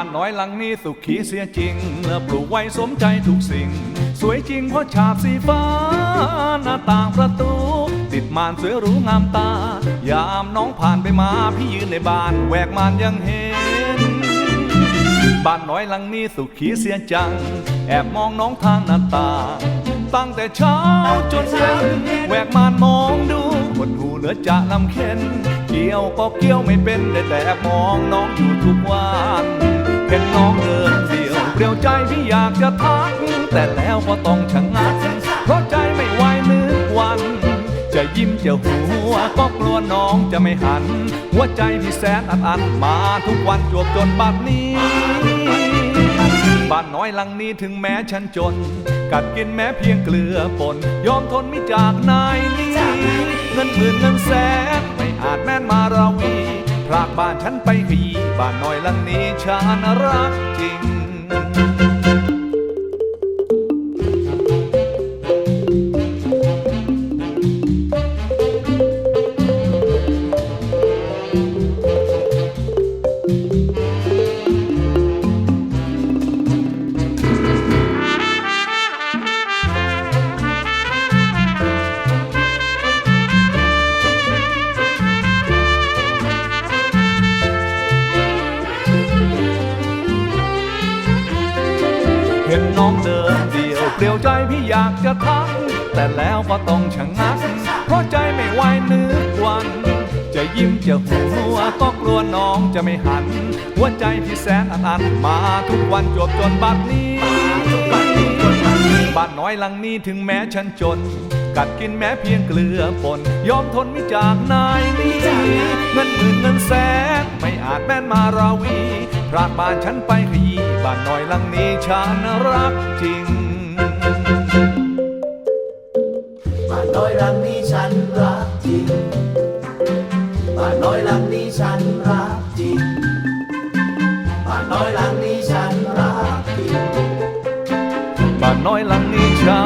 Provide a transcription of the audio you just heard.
บ้านน้อยหลังนี้สุขีเสียจริงปลูกไว้สมใจทุกสิ่ง สวยจริงเพราะฉาบสีฟ้า หน้าต่างประตู ติดม่านสวยหรูงามตา ยามน้องผ่านไปมาพี่ยืนในบ้านแหวกม่านยังเห็น บ้านน้อยหลังนี้สุขีเสียจัง แอบมองน้องทางหน้าต่างตั้งแต่เช้าจนเย็นแหวกม่านมองดูหดหูเหลือจะลำเค็นเกี่ยวก็เกี่ยวไม่เป็นได้แต่มองน้องอยู่ทุกวันากจะทัก แต่แล้วก็ต้องชะงักเพราะใจไม่ไหวนึกวัน จะยิ้มจะหัว ก็กลัวน้องจะไม่หัน หัวใจที่แสนอัดอันมาทุกวันจวบจนบัดนี้บ้านน้อยหลังนี้ถึงแม้ฉันจน กัดกินแม้เพียงเกลือป่นยอมทนไม่จากนายนี้เงินหมื่นเงินแสนไม่อาจแม่นมาราวีพรากบ้านฉันไปขยี้บ้านน้อยหลังนี้ฉันรักจริง เห็นน้องเดินเดียวเปลี่ยวใจพี่อยากจะทัก แต่แล้วก็ต้องชะงัก เพราะใจไม่ไหวนึกวัน จะยิ้มจะหัวก็กลัวน้องจะไม่หัน หัวใจพี่แสนอันอันมาทุกวันจวบจนบัดนี้บ้านน้อยหลังนี้ถึงแม้ฉันจน กัดกินแม้เพียงเกลือป่นยอมทนไม่จากนายนี้เงินหมื่นเงินแสนไม่อาจแม่นมาราวีพรากบ้านฉันไปขยี้ บ้านน้อยหลังนี้ฉันรักจริง บ้านน้อยหลังนี้ฉันรักจริง บ้านน้อยหลังนี้ฉันรักจริง บ้านน้อยหลังนี้ฉันรักจริง บ้านน้อยหลังนี้ฉั